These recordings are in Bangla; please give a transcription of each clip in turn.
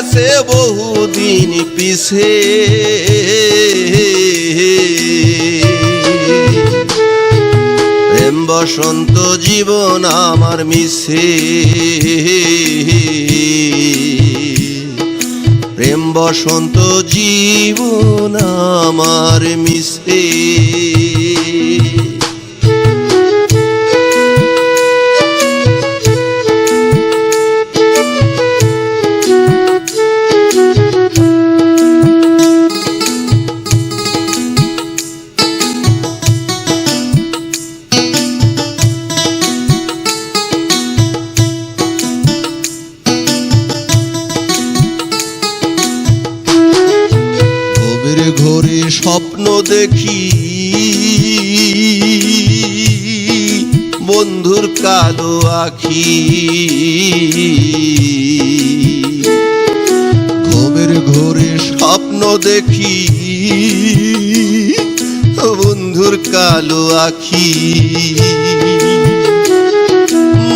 গেছে বহুদিন পিছে। প্রেম বসন্ত জীবন আমার মিছে। প্রেম বসন্ত জীবন আমার মিছে। স্বপ্ন দেখি। বন্ধুর কালো আখি। গভীর ঘোরে স্বপ্ন দেখি। বন্ধুর কালো আখি।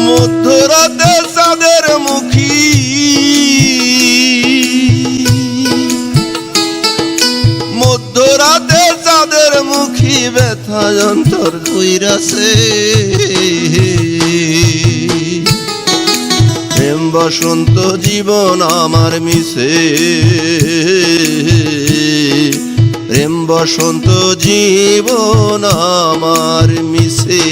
মধ্যরাতে মুখী ব্যথা যন্তর কইরাছে প্রেম বসন্ত জীবন আমার মিশে। প্রেম বসন্ত জীবন আমার মিশে।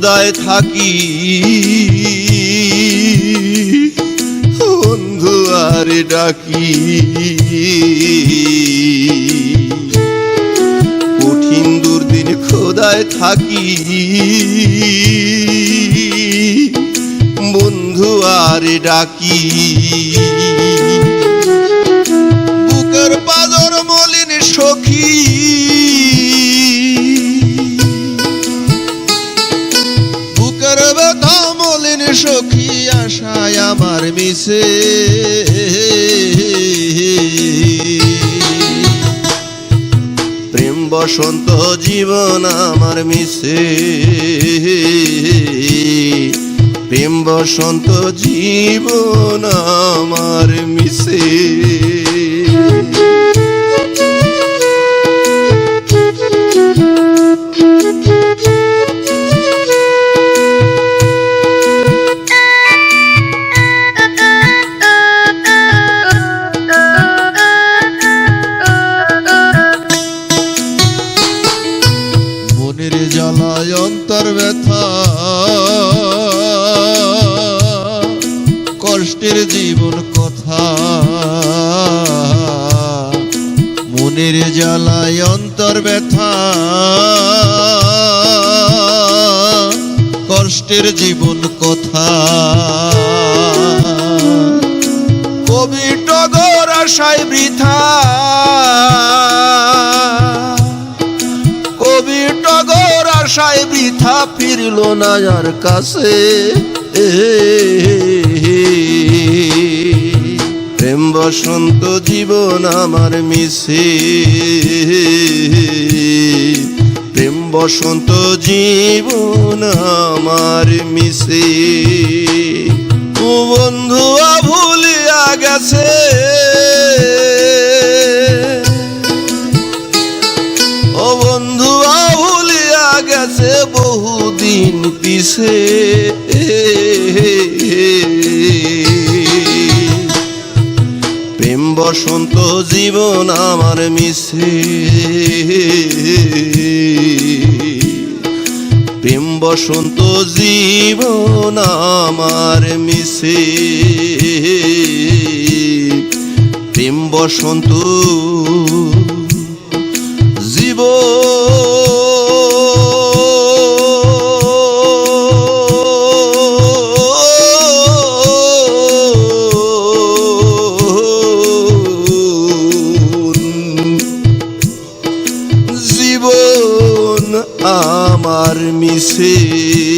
খোদায় থাকি। বন্ধু আর ডাকি। কঠিন দুর্দিন খোদায় থাকি। বন্ধু আর ডাকি। সখী আশায় আমার মিশে। প্রেম বসন্ত জীবন আমার মিশে। প্রেম বসন্ত জীবন আমার মিশে। কষ্টের জীবন কথা। মনের জ্বালায় অন্তর ব্যথা। কষ্টের জীবন কথা। কবি টগর আশায় বৃথা। কবি টগর আশায় বৃথা, ফিরল না যার কাছে। বসন্ত জীবন আমার মিশে। প্রেম বসন্ত জীবন আমার মিশে। ও বন্ধু ভুলিয়া গেছে। ও বন্ধু ভুলিয়া গেছে বহুদিন পিছে। বসন্ত জীবন আমার মিশে প্রেম বসন্ত জীবন আমার মিশে প্রেম বসন্ত জীব মিশে